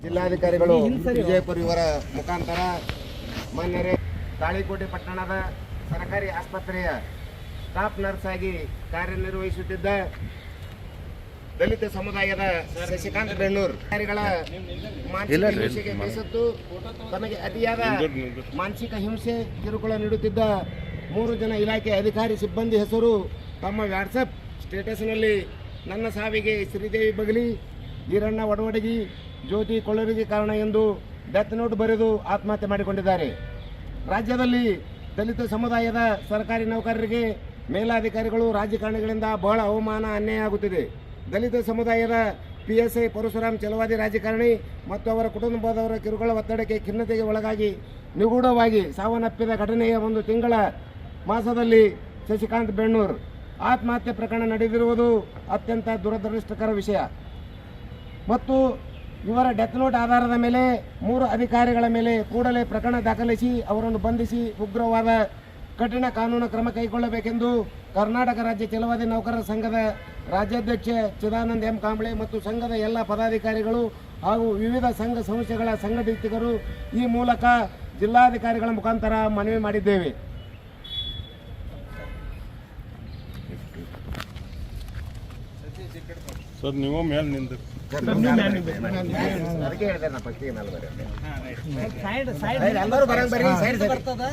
ಜಿಲ್ಲಾಧಿಕಾರಿಗಳು ವಿಜಯಪುರ ಇವರ ಮುಖಾಂತರ ಮಾನ್ಯರೇ ತಾಳಿಕೋಟೆ ಪಟ್ಟಣದ ಸರ್ಕಾರಿ ಆಸ್ಪತ್ರೆಯ ಸ್ಟಾಫ್ ನರ್ಸ್ ಆಗಿ ಕಾರ್ಯನಿರ್ವಹಿಸುತ್ತಿದ್ದ ದಲಿತ ಸಮುದಾಯದ ಶಶಿಕಾಂತ್ ಬೆಣ್ಣೂರ್. ಅಧಿಕಾರಿಗಳ ಮಾನಸಿಕ ಹಿಂಸೆಗೆ ಬೇಸತ್ತು ತಮಗೆ ಅತಿಯಾದ ಮಾನಸಿಕ ಹಿಂಸೆ ಕಿರುಕುಳ ನೀಡುತ್ತಿದ್ದ ಮೂರು ಜನ ಇಲಾಖೆ ಅಧಿಕಾರಿ ಸಿಬ್ಬಂದಿ ಹೆಸರು ತಮ್ಮ ವ್ಯಾಟ್ಸಪ್ ಸ್ಟೇಟಸ್ನಲ್ಲಿ ನನ್ನ ಸಾವಿಗೆ ಶ್ರೀದೇವಿ ಬಗಲಿ ಈರಣ್ಣ ಒಡವಡಗಿ ಜ್ಯೋತಿ ಕೊಳ್ಳರಿಗೆ ಕಾರಣ ಎಂದು ಡೆತ್ ನೋಟ್ ಬರೆದು ಆತ್ಮಹತ್ಯೆ ಮಾಡಿಕೊಂಡಿದ್ದಾರೆ. ರಾಜ್ಯದಲ್ಲಿ ದಲಿತ ಸಮುದಾಯದ ಸರ್ಕಾರಿ ನೌಕರರಿಗೆ ಮೇಲಾಧಿಕಾರಿಗಳು ರಾಜಕಾರಣಿಗಳಿಂದ ಬಹಳ ಅವಮಾನ, ಅನ್ಯಾಯ ಆಗುತ್ತಿದೆ. ದಲಿತ ಸಮುದಾಯದ P S I Parashuram Chalavadi ರಾಜಕಾರಣಿ ಮತ್ತು ಅವರ ಕುಟುಂಬದವರ ಕಿರುಕುಳ ಒತ್ತಡಕ್ಕೆ ಖಿನ್ನತೆಗೆ ಒಳಗಾಗಿ ನಿಗೂಢವಾಗಿ ಸಾವನ್ನಪ್ಪಿದ ಘಟನೆಯ ಒಂದು ತಿಂಗಳ ಮಾಸದಲ್ಲಿ ಶಶಿಕಾಂತ್ ಬೆಣ್ಣೂರ್. ಆತ್ಮಹತ್ಯೆ ಪ್ರಕರಣ ನಡೆದಿರುವುದು ಅತ್ಯಂತ ದುರದೃಷ್ಟಕರ ವಿಷಯ. ಮತ್ತು ಇವರ ಡೆತ್ ನೋಟ್ ಆಧಾರದ ಮೇಲೆ ಮೂರು ಅಧಿಕಾರಿಗಳ ಮೇಲೆ ಕೂಡಲೇ ಪ್ರಕರಣ ದಾಖಲಿಸಿ ಅವರನ್ನು ಬಂಧಿಸಿ ಉಗ್ರವಾದ ಕಠಿಣ ಕಾನೂನು ಕ್ರಮ ಕೈಗೊಳ್ಳಬೇಕೆಂದು ಕರ್ನಾಟಕ ರಾಜ್ಯ ಚಲವಾದಿ ನೌಕರರ ಸಂಘದ ರಾಜ್ಯಾಧ್ಯಕ್ಷ ಚಿದಾನಂದ ಎಂ ಕಾಂಬ್ಳೆ ಮತ್ತು ಸಂಘದ ಎಲ್ಲ ಪದಾಧಿಕಾರಿಗಳು ಹಾಗೂ ವಿವಿಧ ಸಂಘ ಸಂಸ್ಥೆಗಳ ಸಂಘಟಿತರು ಈ ಮೂಲಕ ಜಿಲ್ಲಾಧಿಕಾರಿಗಳ ಮುಖಾಂತರ ಮನವಿ ಮಾಡಿದ್ದೇವೆ. ಸರ್, ನೀವು ಮೇಲೆ ನಿಂದು ಹೇಳಿದೆ ನಾ ಫಸ್ಟಿಗೆ ಮೇಲೆ ಎಲ್ಲರೂ ಬರಂಗ್ ಬರ್ರಿ ಸೈಡ್ ಸರ್ ಬರ್ತದ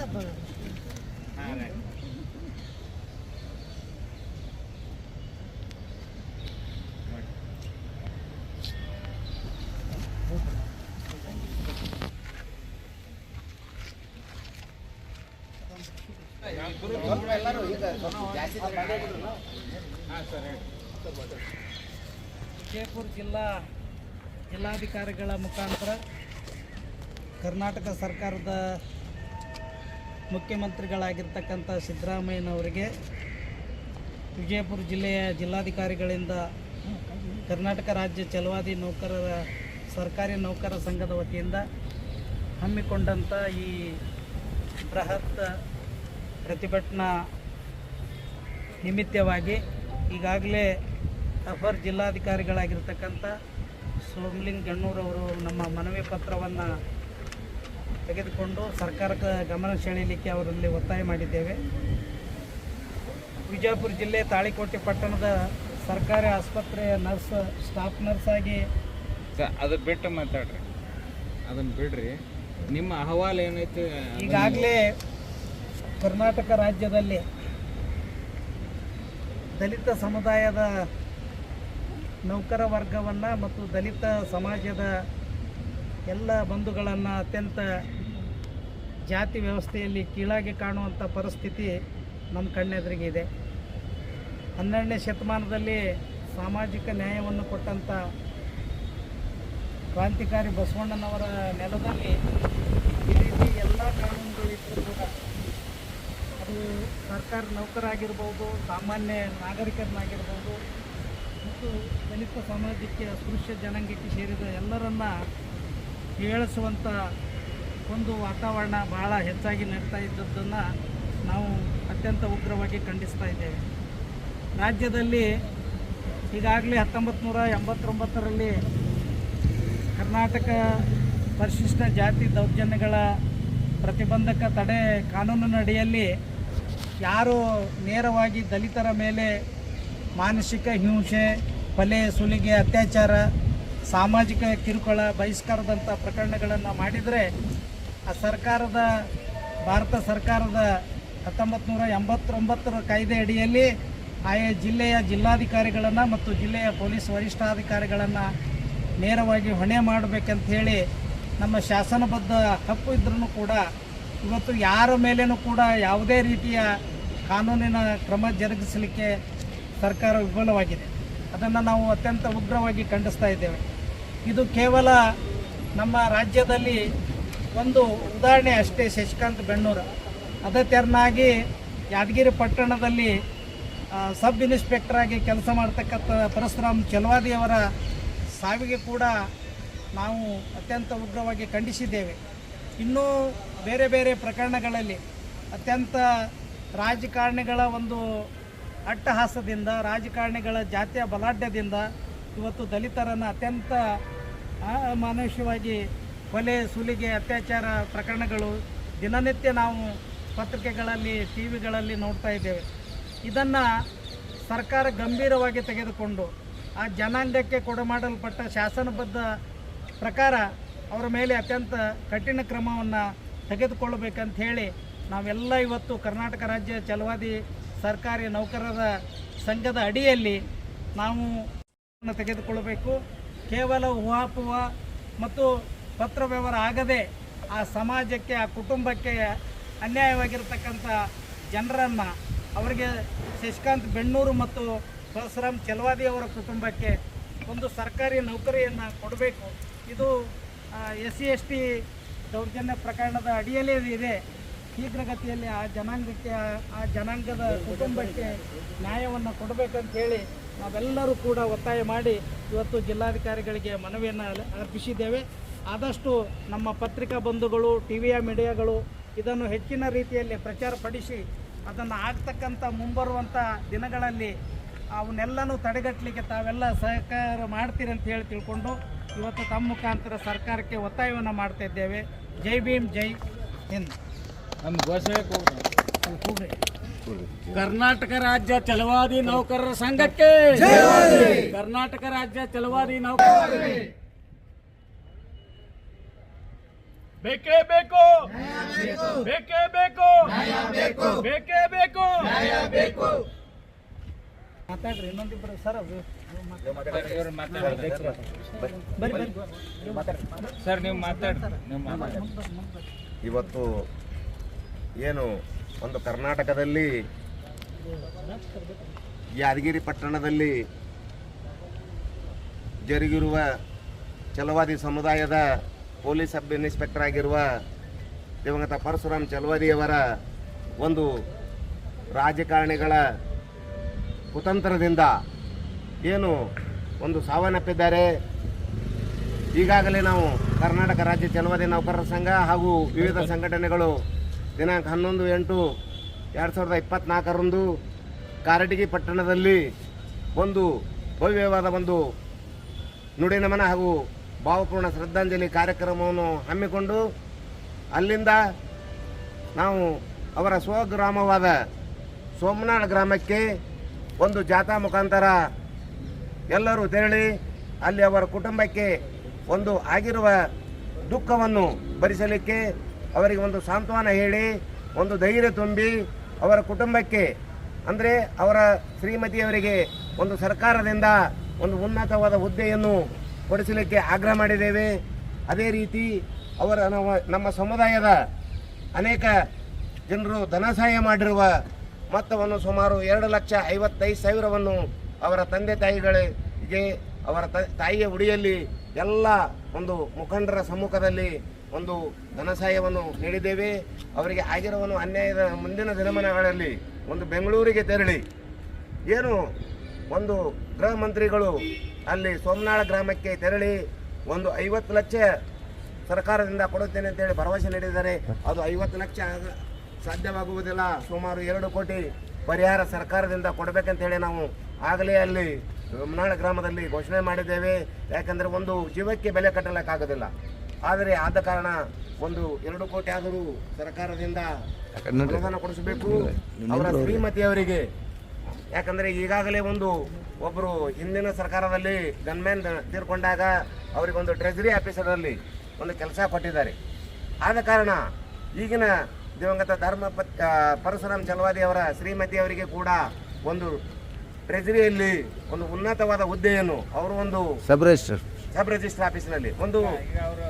ಈಗ ಜಾಸ್ತಿ ಜನ ವಿಜಯಪುರ ಜಿಲ್ಲಾ ಜಿಲ್ಲಾಧಿಕಾರಿಗಳ ಮುಖಾಂತರ ಕರ್ನಾಟಕ ಸರ್ಕಾರದ ಮುಖ್ಯಮಂತ್ರಿಗಳಾಗಿರ್ತಕ್ಕಂಥ ಸಿದ್ದರಾಮಯ್ಯನವರಿಗೆ ವಿಜಯಪುರ ಜಿಲ್ಲೆಯ ಜಿಲ್ಲಾಧಿಕಾರಿಗಳಿಂದ ಕರ್ನಾಟಕ ರಾಜ್ಯ ಚಲವಾದಿ ನೌಕರರ ಸರ್ಕಾರಿ ನೌಕರ ಸಂಘದ ವತಿಯಿಂದ ಹಮ್ಮಿಕೊಂಡಂಥ ಈ ಬೃಹತ್ ಪ್ರತಿಭಟನಾ ನಿಮಿತ್ತವಾಗಿ ಈಗಾಗಲೇ ಅಪರ್ ಜಿಲ್ಲಾಧಿಕಾರಿಗಳಾಗಿರ್ತಕ್ಕಂಥ ಸೋಮಲಿಂಗ್ ಗಣ್ಣೂರವರು ನಮ್ಮ ಮನವಿ ಪತ್ರವನ್ನು ತೆಗೆದುಕೊಂಡು ಸರ್ಕಾರಕ್ಕೆ ಗಮನ ಸೆಳೆಯಲಿಕ್ಕೆ ಅವರಲ್ಲಿ ಒತ್ತಾಯ ಮಾಡಿದ್ದೇವೆ. ವಿಜಯಪುರ ಜಿಲ್ಲೆ ತಾಳಿಕೋಟೆ ಪಟ್ಟಣದ ಸರ್ಕಾರಿ ಆಸ್ಪತ್ರೆಯ ನರ್ಸ್ ಸ್ಟಾಫ್ ನರ್ಸ್ ಆಗಿ ಅದು ಬಿಟ್ಟು ಮಾತಾಡ್ರಿ. ಅದನ್ನು ಬಿಡ್ರಿ. ನಿಮ್ಮ ಅಹವಾಲು ಏನೈತೆ? ಈಗಾಗಲೇ ಕರ್ನಾಟಕ ರಾಜ್ಯದಲ್ಲಿ ದಲಿತ ಸಮುದಾಯದ ನೌಕರ ವರ್ಗವನ್ನು ಮತ್ತು ದಲಿತ ಸಮಾಜದ ಎಲ್ಲ ಬಂಧುಗಳನ್ನು ಅತ್ಯಂತ ಜಾತಿ ವ್ಯವಸ್ಥೆಯಲ್ಲಿ ಕೀಳಾಗಿ ಕಾಣುವಂಥ ಪರಿಸ್ಥಿತಿ ನಮ್ಮ ಕಣ್ಣೆದುರಿಗಿದೆ ಹನ್ನೆರಡನೇ ಶತಮಾನದಲ್ಲಿ ಸಾಮಾಜಿಕ ನ್ಯಾಯವನ್ನು ಕೊಟ್ಟಂಥ ಕ್ರಾಂತಿಕಾರಿ ಬಸವಣ್ಣನವರ ನೆಲದಲ್ಲಿ ಈ ರೀತಿ ಎಲ್ಲ ಕಾನೂನುಗಳಿದ್ದರೂ ಕೂಡ ಅದು ಸರ್ಕಾರಿ ನೌಕರಾಗಿರ್ಬೋದು, ಸಾಮಾನ್ಯ ನಾಗರಿಕರನ್ನಾಗಿರ್ಬೋದು ಮತ್ತು ದಲಿತ ಸಮಾಜಕ್ಕೆ, ಅಸ್ಪೃಶ್ಯ ಜನಾಂಗಕ್ಕೆ ಸೇರಿದ ಎಲ್ಲರನ್ನ ಕೇಳಿಸುವಂಥ ಒಂದು ವಾತಾವರಣ ಬಹಳ ಹೆಚ್ಚಾಗಿ ನಡೀತಾ ಇದ್ದದ್ದನ್ನು ನಾವು ಅತ್ಯಂತ ಉಗ್ರವಾಗಿ ಖಂಡಿಸ್ತಾ ಇದ್ದೇವೆ. ರಾಜ್ಯದಲ್ಲಿ ಈಗಾಗಲೇ ಹತ್ತೊಂಬತ್ತು ನೂರ ಎಂಬತ್ತೊಂಬತ್ತರಲ್ಲಿ ಕರ್ನಾಟಕ ಪರಿಶಿಷ್ಟ ಜಾತಿ ದೌರ್ಜನ್ಯಗಳ ಪ್ರತಿಬಂಧಕ ತಡೆ ಕಾನೂನಿನಡಿಯಲ್ಲಿ ಯಾರು ನೇರವಾಗಿ ದಲಿತರ ಮೇಲೆ ಮಾನಸಿಕ ಹಿಂಸೆ ಕೊಲೆ ಸುಲಿಗೆ, ಅತ್ಯಾಚಾರ, ಸಾಮಾಜಿಕ ಕಿರುಕುಳ ಬಹಿಷ್ಕಾರದಂಥ ಪ್ರಕರಣಗಳನ್ನು ಮಾಡಿದರೆ ಆ ಸರ್ಕಾರದ, ಭಾರತ ಸರ್ಕಾರದ ಹತ್ತೊಂಬತ್ತು ನೂರ ಎಂಬತ್ತೊಂಬತ್ತರ ಕಾಯ್ದೆ ಅಡಿಯಲ್ಲಿ ಆಯಾ ಜಿಲ್ಲೆಯ ಜಿಲ್ಲಾಧಿಕಾರಿಗಳನ್ನು ಮತ್ತು ಜಿಲ್ಲೆಯ ಪೊಲೀಸ್ ವರಿಷ್ಠಾಧಿಕಾರಿಗಳನ್ನು ನೇರವಾಗಿ ಹೊಣೆ ಮಾಡಬೇಕಂತ ಹೇಳಿ ನಮ್ಮ ಶಾಸನಬದ್ಧ ಹಕ್ಕು ಇದ್ರೂ ಕೂಡ ಇವತ್ತು ಯಾರ ಮೇಲೇನೂ ಕೂಡ ಯಾವುದೇ ರೀತಿಯ ಕಾನೂನಿನ ಕ್ರಮ ಜರುಗಿಸಲಿಕ್ಕೆ ಸರ್ಕಾರ ವಿಫಲವಾಗಿದೆ. ಅದನ್ನು ನಾವು ಅತ್ಯಂತ ಉಗ್ರವಾಗಿ ಖಂಡಿಸ್ತಾ ಇದ್ದೇವೆ. ಇದು ಕೇವಲ ನಮ್ಮ ರಾಜ್ಯದಲ್ಲಿ ಒಂದು ಉದಾಹರಣೆ ಅಷ್ಟೇ, ಶಶಿಕಾಂತ್ ಬೆಣ್ಣೂರು. ಅದೇ ತೆರನಾಗಿ ಯಾದಗಿರಿ ಪಟ್ಟಣದಲ್ಲಿ ಸಬ್ ಇನ್ಸ್ಪೆಕ್ಟರ್ ಆಗಿ ಕೆಲಸ ಮಾಡ್ತಕ್ಕಂಥ ಪರಶುರಾಮ್ ಚಲವಾದಿಯವರ ಸಾವಿಗೆ ಕೂಡ ನಾವು ಅತ್ಯಂತ ಉಗ್ರವಾಗಿ ಖಂಡಿಸಿದ್ದೇವೆ. ಇನ್ನೂ ಬೇರೆ ಬೇರೆ ಪ್ರಕರಣಗಳಲ್ಲಿ ಅತ್ಯಂತ ರಾಜಕಾರಣಿಗಳ ಒಂದು ಅಟ್ಟಹಾಸದಿಂದ, ರಾಜಕಾರಣಿಗಳ ಜಾತಿಯ ಬಲಾಢ್ಯದಿಂದ ಇವತ್ತು ದಲಿತರನ್ನು ಅತ್ಯಂತ ಅಮಾನುಷ್ಯವಾಗಿ ಕೊಲೆ, ಸುಲಿಗೆ, ಅತ್ಯಾಚಾರ ಪ್ರಕರಣಗಳು ದಿನನಿತ್ಯ ನಾವು ಪತ್ರಿಕೆಗಳಲ್ಲಿ ಟಿ ವಿಗಳಲ್ಲಿ ನೋಡ್ತಾ ಇದ್ದೇವೆ. ಇದನ್ನು ಸರ್ಕಾರ ಗಂಭೀರವಾಗಿ ತೆಗೆದುಕೊಂಡು ಆ ಜನಾಂಗಕ್ಕೆ ಕೊಡಮಾಡಲ್ಪಟ್ಟ ಶಾಸನಬದ್ಧ ಪ್ರಕಾರ ಅವರ ಮೇಲೆ ಅತ್ಯಂತ ಕಠಿಣ ಕ್ರಮವನ್ನು ತೆಗೆದುಕೊಳ್ಳಬೇಕಂತ ಹೇಳಿ ನಾವೆಲ್ಲ ಇವತ್ತು ಕರ್ನಾಟಕ ರಾಜ್ಯ ಛಲವಾದಿ ಸರ್ಕಾರಿ ನೌಕರರ ಸಂಘದ ಅಡಿಯಲ್ಲಿ ನಾವು ತೆಗೆದುಕೊಳ್ಳಬೇಕು. ಕೇವಲ ಊಹಾಪುವ ಮತ್ತು ಪತ್ರ ವ್ಯವಹಾರ ಆಗದೆ ಆ ಸಮಾಜಕ್ಕೆ, ಆ ಕುಟುಂಬಕ್ಕೆ ಅನ್ಯಾಯವಾಗಿರ್ತಕ್ಕಂಥ ಜನರನ್ನು ಅವರಿಗೆ ಶಶಿಕಾಂತ್ ಬೆಣ್ಣೂರು ಮತ್ತು ಪರಶುರಾಮ್ ಚಲವಾದಿ ಅವರ ಕುಟುಂಬಕ್ಕೆ ಒಂದು ಸರ್ಕಾರಿ ನೌಕರಿಯನ್ನು ಕೊಡಬೇಕು. ಇದು ಎಸ್ ಸಿ, ಎಸ್ ಟಿ ದೌರ್ಜನ್ಯ ಪ್ರಕರಣದ ಅಡಿಯಲ್ಲೇ ಇದೆ. ಶೀಘ್ರಗತಿಯಲ್ಲಿ ಆ ಜನಾಂಗಕ್ಕೆ, ಆ- ಜನಾಂಗದ ಕುಟುಂಬಕ್ಕೆ ನ್ಯಾಯವನ್ನು ಕೊಡಬೇಕಂತ ಹೇಳಿ ನಾವೆಲ್ಲರೂ ಕೂಡ ಒತ್ತಾಯ ಮಾಡಿ ಇವತ್ತು ಜಿಲ್ಲಾಧಿಕಾರಿಗಳಿಗೆ ಮನವಿಯನ್ನು ಅರ್ಪಿಸಿದ್ದೇವೆ. ಆದಷ್ಟು ನಮ್ಮ ಪತ್ರಿಕಾ ಬಂಧುಗಳು ಟಿ ವಿಯ ಮೀಡಿಯಾಗಳು ಇದನ್ನು ಹೆಚ್ಚಿನ ರೀತಿಯಲ್ಲಿ ಪ್ರಚಾರಪಡಿಸಿ ಅದನ್ನು ಆಗ್ತಕ್ಕಂಥ ಮುಂಬರುವಂಥ ದಿನಗಳಲ್ಲಿ ಅವನ್ನೆಲ್ಲನೂ ತಡೆಗಟ್ಟಲಿಕ್ಕೆ ತಾವೆಲ್ಲ ಸಹಕಾರ ಮಾಡ್ತೀರಿ ಅಂತ ಹೇಳಿ ತಿಳ್ಕೊಂಡು ಇವತ್ತು ತಮ್ಮ ಮುಖಾಂತರ ಸರ್ಕಾರಕ್ಕೆ ಒತ್ತಾಯವನ್ನು ಮಾಡ್ತಾ ಇದ್ದೇವೆ. ಜೈ ಭೀಮ್, ಜೈ ಹಿಂದ್. ನಮ್ಮ ಘೋಷಣೆ. ಕರ್ನಾಟಕ ರಾಜ್ಯ ಚಲವಾದಿ ನೌಕರರ ಸಂಘಕ್ಕೆ. ಕರ್ನಾಟಕ ರಾಜ್ಯ ಚಲವಾದಿ ನೌಕರರ ಬೇಕೇ ಬೇಕು. ಬೇಕೇ ಬೇಕು. ಬೇಕೇ ಬೇಕು. ಮಾತಾಡ್ರಿ ಇನ್ನೊಂದಿಬ್ಬರು ಸರ್ ಸರ್ ನೀವು ಮಾತಾಡ್ರಿ. ಇವತ್ತು ಏನು, ಒಂದು ಕರ್ನಾಟಕದಲ್ಲಿ, ಯಾದಗಿರಿ ಪಟ್ಟಣದಲ್ಲಿ ಜರುಗಿರುವ ಚಲವಾದಿ ಸಮುದಾಯದ ಪೊಲೀಸ್ ಸಬ್ ಇನ್ಸ್ಪೆಕ್ಟರ್ ಆಗಿರುವ ದಿವಂಗತ ಪರಶುರಾಮ್ ಚಲವಾದಿಯವರ ಒಂದು ರಾಜಕಾರಣಿಗಳ ಕುತಂತ್ರದಿಂದ ಏನು ಒಂದು ಸಾವನ್ನಪ್ಪಿದ್ದಾರೆ. ಈಗಾಗಲೇ ನಾವು ಕರ್ನಾಟಕ ರಾಜ್ಯ ಚಲವಾದಿ ನೌಕರರ ಸಂಘ ಹಾಗೂ ವಿವಿಧ ಸಂಘಟನೆಗಳು ದಿನಾಂಕ ಹನ್ನೊಂದು, ಎಂಟು, ಎರಡು ಸಾವಿರದ ಇಪ್ಪತ್ತ್ನಾಲ್ಕರಂದು ಕಾರಟಗಿ ಪಟ್ಟಣದಲ್ಲಿ ಒಂದು ಭವ್ಯವಾದ ಒಂದು ನುಡಿ ನಮನ ಹಾಗೂ ಭಾವಪೂರ್ಣ ಶ್ರದ್ಧಾಂಜಲಿ ಕಾರ್ಯಕ್ರಮವನ್ನು ಹಮ್ಮಿಕೊಂಡು ಅಲ್ಲಿಂದ ನಾವು ಅವರ ಸ್ವಗ್ರಾಮವಾದ ಸೋಮನಾಳ ಗ್ರಾಮಕ್ಕೆ ಒಂದು ಜಾಥಾ ಮುಖಾಂತರ ಎಲ್ಲರೂ ತೆರಳಿ ಅಲ್ಲಿ ಅವರ ಕುಟುಂಬಕ್ಕೆ ಒಂದು ಆಗಿರುವ ದುಃಖವನ್ನು ಭರಿಸಲಿಕ್ಕೆ ಅವರಿಗೆ ಒಂದು ಸಾಂತ್ವನ ಹೇಳಿ, ಒಂದು ಧೈರ್ಯ ತುಂಬಿ ಅವರ ಕುಟುಂಬಕ್ಕೆ, ಅಂದರೆ ಅವರ ಶ್ರೀಮತಿಯವರಿಗೆ ಒಂದು ಸರ್ಕಾರದಿಂದ ಒಂದು ಉನ್ನತವಾದ ಹುದ್ದೆಯನ್ನು ಕೊಡಿಸಲಿಕ್ಕೆ ಆಗ್ರಹ ಮಾಡಿದ್ದೇವೆ. ಅದೇ ರೀತಿ ಅವರ ನಮ್ಮ ನಮ್ಮ ಸಮುದಾಯದ ಅನೇಕ ಜನರು ಧನ ಸಹಾಯ ಮಾಡಿರುವ ಮೊತ್ತವನ್ನು ಸುಮಾರು ಎರಡು ಲಕ್ಷ ಐವತ್ತೈದು ಸಾವಿರವನ್ನು ಅವರ ತಂದೆ ತಾಯಿಗಳಿಗೆ, ಅವರ ತಾಯಿಯ ಉಡಿಯಲ್ಲಿ ಎಲ್ಲ ಒಂದು ಮುಖಂಡರ ಸಮ್ಮುಖದಲ್ಲಿ ಒಂದು ಧನ ಸಹಾಯವನ್ನು ನೀಡಿದ್ದೇವೆ. ಅವರಿಗೆ ಆಗಿರುವನು ಅನ್ಯಾಯದ ಮುಂದಿನ ದಿನಮಾನಗಳಲ್ಲಿ ಒಂದು ಬೆಂಗಳೂರಿಗೆ ತೆರಳಿ. ಏನು? ಒಂದು ಗೃಹ ಮಂತ್ರಿಗಳು ಅಲ್ಲಿ ಸೋಮನಾಳ ಗ್ರಾಮಕ್ಕೆ ತೆರಳಿ ಒಂದು ಐವತ್ತು ಲಕ್ಷ ಸರ್ಕಾರದಿಂದ ಕೊಡುತ್ತೇನೆ ಅಂತೇಳಿ ಭರವಸೆ ನೀಡಿದ್ದಾರೆ. ಅದು ಐವತ್ತು ಲಕ್ಷ ಸಾಧ್ಯವಾಗುವುದಿಲ್ಲ. ಸುಮಾರು ಎರಡು ಕೋಟಿ ಪರಿಹಾರ ಸರ್ಕಾರದಿಂದ ಕೊಡಬೇಕಂತೇಳಿ ನಾವು ಆಗಲೇ ಅಲ್ಲಿ ಸೋಮನಾಳ ಗ್ರಾಮದಲ್ಲಿ ಘೋಷಣೆ ಮಾಡಿದ್ದೇವೆ. ಯಾಕಂದರೆ ಒಂದು ಜೀವಕ್ಕೆ ಬೆಲೆ ಕಟ್ಟಲಿಕ್ಕಾಗೋದಿಲ್ಲ. ಆದರೆ ಆದ ಕಾರಣ ಒಂದು ಎರಡು ಕೋಟಿ ಆದರೂ ಸರ್ಕಾರದಿಂದ ಅನುದಾನ ಕೊಡಿಸಬೇಕು. ಅವರ ಶ್ರೀಮತಿ ಅವರಿಗೆ. ಯಾಕಂದರೆ ಈಗಾಗಲೇ ಒಂದು ಒಬ್ಬರು ಹಿಂದಿನ ಸರ್ಕಾರದಲ್ಲಿ ಗನ್ಮ್ಯಾನ್ ತೀರ್ಕೊಂಡಾಗ ಅವರಿಗೊಂದು ಟ್ರೆಜರಿ ಆಫೀಸರಲ್ಲಿ ಒಂದು ಕೆಲಸ ಕೊಟ್ಟಿದ್ದಾರೆ. ಆದ ಕಾರಣ ಈಗಿನ ದಿವಂಗತ ಧರ್ಮ ಪರಶುರಾಮ್ ಚಲವಾದಿ ಅವರ ಶ್ರೀಮತಿ ಅವರಿಗೆ ಕೂಡ ಒಂದು ಟ್ರೆಜರಿಯಲ್ಲಿ ಒಂದು ಉನ್ನತವಾದ ಹುದ್ದೆಯನ್ನು ಅವರು ಒಂದು ಸಬ್ ರಿಜಿಸ್ಟರ್ ಸಬ್ ರಿಜಿಸ್ಟರ್ ಆಫೀಸ್ನಲ್ಲಿ. ಒಂದು ಈಗ ಅವರು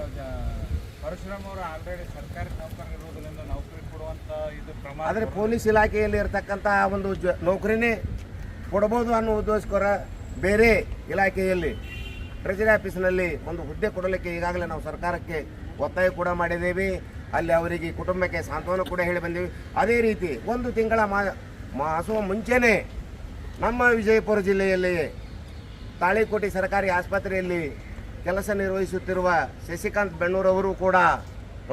ಪರಶುರಾಮ್ ಅವರು ಆಲ್ರೆಡಿ ಸರ್ಕಾರಿ ನೌಕರ ಕೊಡುವಂತ ಇದು ಪ್ರಮಾಣ ಆದರೆ ಪೊಲೀಸ್ ಇಲಾಖೆಯಲ್ಲಿ ಇರತಕ್ಕಂಥ ಒಂದು ಜ ನೌಕರಿನೇ ಕೊಡಬಹುದು ಅನ್ನೋ ಉದ್ದೇಶಕ್ಕೋರ ಬೇರೆ ಇಲಾಖೆಯಲ್ಲಿ ಟ್ರೆಜರಿ ಆಫೀಸ್ನಲ್ಲಿ ಒಂದು ಹುದ್ದೆ ಕೊಡಲಿಕ್ಕೆ ಈಗಾಗಲೇ ನಾವು ಸರ್ಕಾರಕ್ಕೆ ಒತ್ತಾಯ ಕೂಡ ಮಾಡಿದ್ದೇವೆ. ಅಲ್ಲಿ ಅವರಿಗೆ ಕುಟುಂಬಕ್ಕೆ ಸಾಂತ್ವನ ಕೂಡ ಹೇಳಿ ಬಂದೀವಿ. ಅದೇ ರೀತಿ ಒಂದು ತಿಂಗಳ ಮಾ ಮಾಸುವ ಮುಂಚೆನೇ ನಮ್ಮ ವಿಜಯಪುರ ಜಿಲ್ಲೆಯಲ್ಲಿ ತಾಳಿಕೋಟೆ ಸರ್ಕಾರಿ ಆಸ್ಪತ್ರೆಯಲ್ಲಿ ಕೆಲಸ ನಿರ್ವಹಿಸುತ್ತಿರುವ ಶಶಿಕಾಂತ್ ಬೆಣ್ಣೂರವರು ಕೂಡ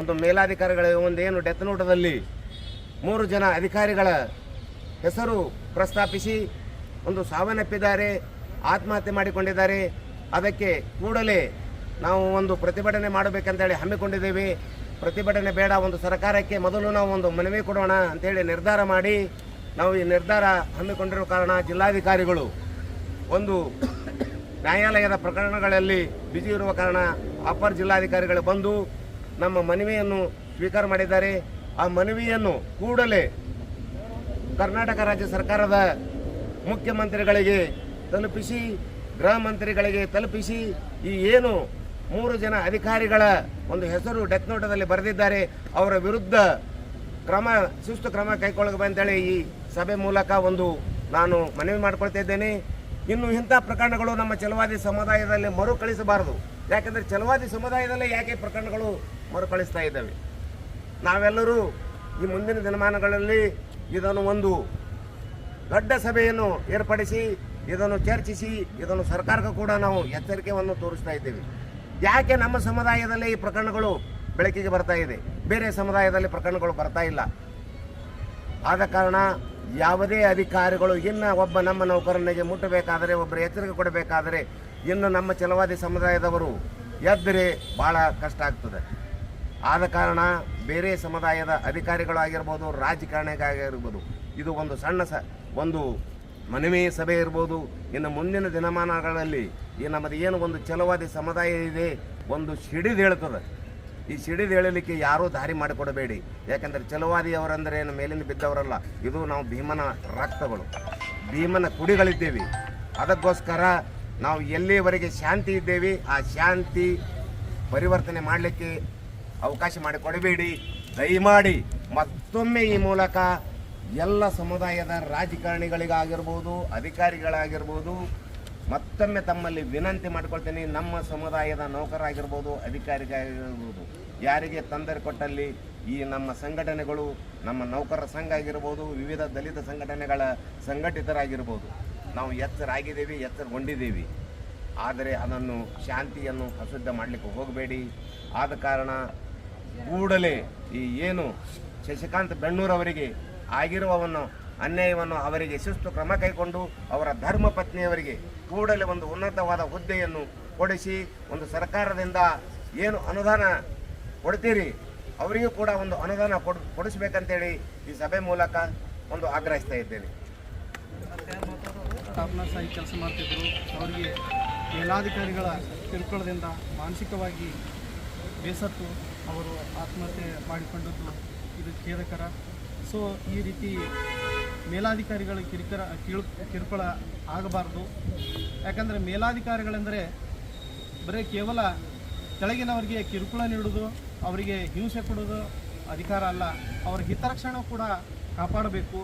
ಒಂದು ಮೇಲಾಧಿಕಾರಿಗಳ ಒಂದೇನು ಡೆತ್ ನೋಟದಲ್ಲಿ ಮೂರು ಜನ ಅಧಿಕಾರಿಗಳ ಹೆಸರು ಪ್ರಸ್ತಾಪಿಸಿ ಒಂದು ಸಾವನ್ನಪ್ಪಿದ್ದಾರೆ, ಆತ್ಮಹತ್ಯೆ ಮಾಡಿಕೊಂಡಿದ್ದಾರೆ. ಅದಕ್ಕೆ ಕೂಡಲೇ ನಾವು ಒಂದು ಪ್ರತಿಭಟನೆ ಮಾಡಬೇಕಂತೇಳಿ ಹಮ್ಮಿಕೊಂಡಿದ್ದೇವೆ. ಪ್ರತಿಭಟನೆ ಬೇಡ, ಒಂದು ಸರ್ಕಾರಕ್ಕೆ ಮೊದಲು ನಾವು ಒಂದು ಮನವಿ ಕೊಡೋಣ ಅಂತೇಳಿ ನಿರ್ಧಾರ ಮಾಡಿ ನಾವು ಈ ನಿರ್ಧಾರ ಹಮ್ಮಿಕೊಂಡಿರೋ ಕಾರಣ ಜಿಲ್ಲಾಧಿಕಾರಿಗಳು ಒಂದು ನ್ಯಾಯಾಲಯದ ಪ್ರಕರಣಗಳಲ್ಲಿ ಬಿಜಿ ಇರುವ ಕಾರಣ ಅಪರ ಜಿಲ್ಲಾಧಿಕಾರಿಗಳು ಬಂದು ನಮ್ಮ ಮನವಿಯನ್ನು ಸ್ವೀಕಾರ ಮಾಡಿದ್ದಾರೆ. ಆ ಮನವಿಯನ್ನು ಕೂಡಲೇ ಕರ್ನಾಟಕ ರಾಜ್ಯ ಸರ್ಕಾರದ ಮುಖ್ಯಮಂತ್ರಿಗಳಿಗೆ ತಲುಪಿಸಿ, ಗೃಹ ಮಂತ್ರಿಗಳಿಗೆ ತಲುಪಿಸಿ, ಈ ಏನು ಮೂರು ಜನ ಅಧಿಕಾರಿಗಳ ಒಂದು ಹೆಸರು ಡೆತ್ ನೋಟದಲ್ಲಿ ಬರೆದಿದ್ದಾರೆ, ಅವರ ವಿರುದ್ಧ ಕ್ರಮ, ಶಿಸ್ತು ಕ್ರಮ ಕೈಗೊಳ್ಳಬೇಕು ಅಂತೇಳಿ ಈ ಸಭೆ ಮೂಲಕ ಒಂದು ನಾನು ಮನವಿ ಮಾಡಿಕೊಳ್ತಾ ಇದ್ದೇನೆ. ಇನ್ನು ಇಂಥ ಪ್ರಕರಣಗಳು ನಮ್ಮ ಚಲವಾದಿ ಸಮುದಾಯದಲ್ಲಿ ಮರುಕಳಿಸಬಾರದು. ಯಾಕೆಂದರೆ ಚಲವಾದಿ ಸಮುದಾಯದಲ್ಲೇ ಯಾಕೆ ಪ್ರಕರಣಗಳು ಮರುಕಳಿಸ್ತಾ ಇದ್ದಾವೆ? ನಾವೆಲ್ಲರೂ ಈ ಮುಂದಿನ ದಿನಮಾನಗಳಲ್ಲಿ ಇದನ್ನು ಒಂದು ದೊಡ್ಡ ಸಭೆಯನ್ನು ಏರ್ಪಡಿಸಿ, ಇದನ್ನು ಚರ್ಚಿಸಿ, ಇದನ್ನು ಸರ್ಕಾರಕ್ಕೂ ಕೂಡ ನಾವು ಎಚ್ಚರಿಕೆಯನ್ನು ತೋರಿಸ್ತಾ ಇದ್ದೇವೆ. ಯಾಕೆ ನಮ್ಮ ಸಮುದಾಯದಲ್ಲಿ ಈ ಪ್ರಕರಣಗಳು ಬೆಳಕಿಗೆ ಬರ್ತಾ ಇದೆ? ಬೇರೆ ಸಮುದಾಯದಲ್ಲಿ ಪ್ರಕರಣಗಳು ಬರ್ತಾ ಇಲ್ಲ. ಆದ ಕಾರಣ ಯಾವುದೇ ಅಧಿಕಾರಿಗಳು ಇನ್ನು ಒಬ್ಬ ನಮ್ಮ ನೌಕರನಿಗೆ ಮುಟ್ಟಬೇಕಾದರೆ, ಒಬ್ಬರು ಎಚ್ಚರಿಕೆ ಕೊಡಬೇಕಾದರೆ ಇನ್ನು ನಮ್ಮ ಚಲವಾದಿ ಸಮುದಾಯದವರು ಎದ್ದರೆ ಭಾಳ ಕಷ್ಟ ಆಗ್ತದೆ. ಆದ ಕಾರಣ ಬೇರೆ ಸಮುದಾಯದ ಅಧಿಕಾರಿಗಳಾಗಿರ್ಬೋದು ರಾಜಕಾರಣಿಗಾಗಿರ್ಬೋದು ಇದು ಒಂದು ಸಣ್ಣ ಸ, ಒಂದು ಮನವಿ ಸಭೆ ಇರ್ಬೋದು. ಇನ್ನು ಮುಂದಿನ ದಿನಮಾನಗಳಲ್ಲಿ ಈ ನಮ್ಮದು ಏನು ಒಂದು ಚಲವಾದಿ ಸಮುದಾಯ ಇದೆ, ಒಂದು ಸಿಡಿದು ಹೇಳ್ತದೆ ಈ ಸಿಡಿದು ಹೇಳಲಿಕ್ಕೆ ಯಾರೂ ದಾರಿ ಮಾಡಿಕೊಡಬೇಡಿ. ಯಾಕಂದರೆ ಚಲುವಾದಿಯವರಂದರೆ ಏನು ಮೇಲಿಂದ ಬಿದ್ದವರಲ್ಲ. ಇದು ನಾವು ಭೀಮನ ರಕ್ತಗಳು. ಭೀಮನ ಕುಡಿಗಳಿದ್ದೇವೆ. ಅದಕ್ಕೋಸ್ಕರ ನಾವು ಎಲ್ಲಿಯವರೆಗೆ ಶಾಂತಿ ಇದ್ದೇವೆ, ಆ ಶಾಂತಿ ಪರಿವರ್ತನೆ ಮಾಡಲಿಕ್ಕೆ ಅವಕಾಶ ಮಾಡಿಕೊಡಬೇಡಿ. ದಯಮಾಡಿ ಮತ್ತೊಮ್ಮೆ ಈ ಮೂಲಕ ಎಲ್ಲ ಸಮುದಾಯದ ರಾಜಕಾರಣಿಗಳಿಗಾಗಿರ್ಬೋದು, ಅಧಿಕಾರಿಗಳಾಗಿರ್ಬೋದು ಮತ್ತೊಮ್ಮೆ ತಮ್ಮಲ್ಲಿ ವಿನಂತಿ ಮಾಡ್ಕೊಳ್ತೀನಿ, ನಮ್ಮ ಸಮುದಾಯದ ನೌಕರಾಗಿರ್ಬೋದು ಅಧಿಕಾರಿಗಾಗಿರ್ಬೋದು ಯಾರಿಗೆ ತೊಂದರೆ ಕೊಟ್ಟಲ್ಲಿ ಈ ನಮ್ಮ ಸಂಘಟನೆಗಳು, ನಮ್ಮ ನೌಕರರ ಸಂಘ ಆಗಿರ್ಬೋದು, ವಿವಿಧ ದಲಿತ ಸಂಘಟನೆಗಳ ಸಂಘಟಿತರಾಗಿರ್ಬೋದು. ನಾವು ಎಚ್ಚರಾಗಿದ್ದೀವಿ, ಎಚ್ಚರಗೊಂಡಿದ್ದೀವಿ. ಆದರೆ ಅದನ್ನು ಶಾಂತಿಯನ್ನು ಅಶುದ್ಧ ಮಾಡಲಿಕ್ಕೆ ಹೋಗಬೇಡಿ. ಆದ ಕಾರಣ ಕೂಡಲೇ ಈ ಏನು ಶಶಿಕಾಂತ್ ಬೆಣ್ಣೂರವರಿಗೆ ಆಗಿರುವವನ್ನು ಅನ್ಯಾಯವನ್ನು ಅವರಿಗೆ ಶಿಸ್ತು ಕ್ರಮ ಕೈಗೊಂಡು ಅವರ ಧರ್ಮ ಪತ್ನಿಯವರಿಗೆ ಕೂಡಲೇ ಒಂದು ಉನ್ನತವಾದ ಹುದ್ದೆಯನ್ನು ಕೊಡಿಸಿ ಒಂದು ಸರ್ಕಾರದಿಂದ ಏನು ಅನುದಾನ ಕೊಡ್ತೀರಿ? ಅವರಿಗೂ ಕೂಡ ಒಂದು ಅನುದಾನ ಕೊಡ್, ಕೊಡಿಸ್ಬೇಕಂತೇಳಿ ಈ ಸಭೆ ಮೂಲಕ ಒಂದು ಆಗ್ರಹಿಸ್ತಾ ಇದ್ದೇನೆ. ಕೆಲಸ ಮಾಡ್ತಿದ್ರು. ಅವರಿಗೆ ಮೇಲಾಧಿಕಾರಿಗಳ ಕಿರುಕುಳದಿಂದ ಮಾನಸಿಕವಾಗಿ ಬೇಸತ್ತು ಅವರು ಆತ್ಮಹತ್ಯೆ ಮಾಡಿಕೊಂಡದ್ದು ಇದು ಖೇದಕರ. ಸೊ ಈ ರೀತಿ ಮೇಲಾಧಿಕಾರಿಗಳ ಕಿರಿಕರ ಕಿರು ಕಿರುಕುಳ ಆಗಬಾರ್ದು. ಯಾಕಂದರೆ ಮೇಲಾಧಿಕಾರಿಗಳೆಂದರೆ ಬರೀ ಕೇವಲ ಕೆಳಗಿನವರಿಗೆ ಕಿರುಕುಳ ನೀಡೋದು, ಅವರಿಗೆ ಹಿಂಸೆ ಕೊಡೋದು ಅಧಿಕಾರ ಅಲ್ಲ. ಅವರ ಹಿತರಕ್ಷಣೆ ಕೂಡ ಕಾಪಾಡಬೇಕು.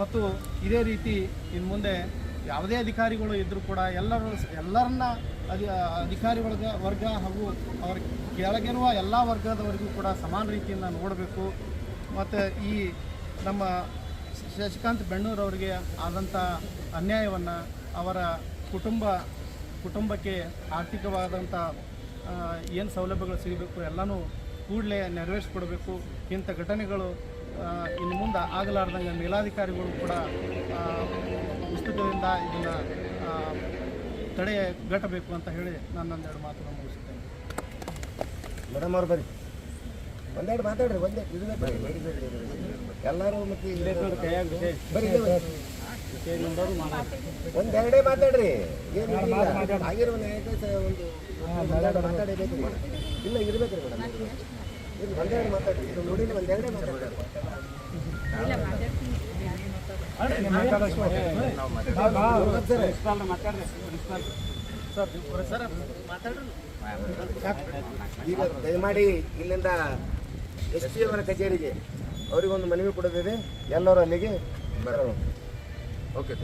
ಮತ್ತು ಇದೇ ರೀತಿ ಇನ್ನು ಮುಂದೆ ಯಾವುದೇ ಅಧಿಕಾರಿಗಳು ಇದ್ದರೂ ಕೂಡ ಎಲ್ಲರೂ ಎಲ್ಲರನ್ನ ಅಧಿ, ಅಧಿಕಾರಿ ವರ್ಗ ವರ್ಗ ಹಾಗೂ ಅವರ ಕೆಳಗಿರುವ ಎಲ್ಲ ವರ್ಗದವರಿಗೂ ಕೂಡ ಸಮಾನ ರೀತಿಯಿಂದ ನೋಡಬೇಕು. ಮತ್ತು ಈ ನಮ್ಮ ಶಶಿಕಾಂತ್ ಬೆಣ್ಣೂರವರಿಗೆ ಆದಂಥ ಅನ್ಯಾಯವನ್ನು ಅವರ ಕುಟುಂಬ, ಕುಟುಂಬಕ್ಕೆ ಆರ್ಥಿಕವಾದಂಥ ಏನು ಸೌಲಭ್ಯಗಳು ಸಿಗಬೇಕು ಎಲ್ಲನೂ ಕೂಡಲೇ ನೆರವೇರಿಸ್ಕೊಡ್ಬೇಕು. ಇಂಥ ಘಟನೆಗಳು ಇನ್ನು ಮುಂದೆ ಆಗಲಾರ್ದಂಗೆ ಮೇಲಾಧಿಕಾರಿಗಳು ಕೂಡ ಪುಸ್ತಕದಿಂದ ಇದನ್ನು ತಡೆಗಟ್ಟಬೇಕು ಅಂತ ಹೇಳಿ ನಾನು ಒಂದೆರಡು ಮಾತನ್ನು ಮುಗಿಸುತ್ತೇನೆ ಮೇಡಮ್ ಅವ್ರು ಬರ್ರಿ. ಒಂದೆರಡು ಮಾತಾಡ್ರಿ, ಒಂದೇ. ಎಲ್ಲರೂ ಮತ್ತೆ ಇಲ್ಲೇ. ಒಂದೆರಡೇ ಮಾತಾಡ್ರಿ. ಏನು ಆಗಿರೋ ಒಂದು ಒಂದೆರಡು ಮಾತಾಡಬೇಕು. ಇಲ್ಲ ಇರ್ಬೇಕ್ರಿ ಮೇಡಮ್ ಇದು ಒಂದೆರಡು ಮಾತಾಡ್ರಿ. ಇದು ನೋಡಿ ಒಂದೆರಡೇ ಮಾತಾಡ್ರಿ. ಈಗ ದಯಮಾಡಿ ಇಲ್ಲಿಂದ ಎಸ್ ಪಿ ಅವರ ಕಚೇರಿಗೆ ಅವರಿಗೊಂದು ಮನವಿ ಕೊಡೋದಿದೆ ಎಲ್ಲರೂ ಅಲ್ಲಿಗೆ ಬರೋಣ. ಓಕೆ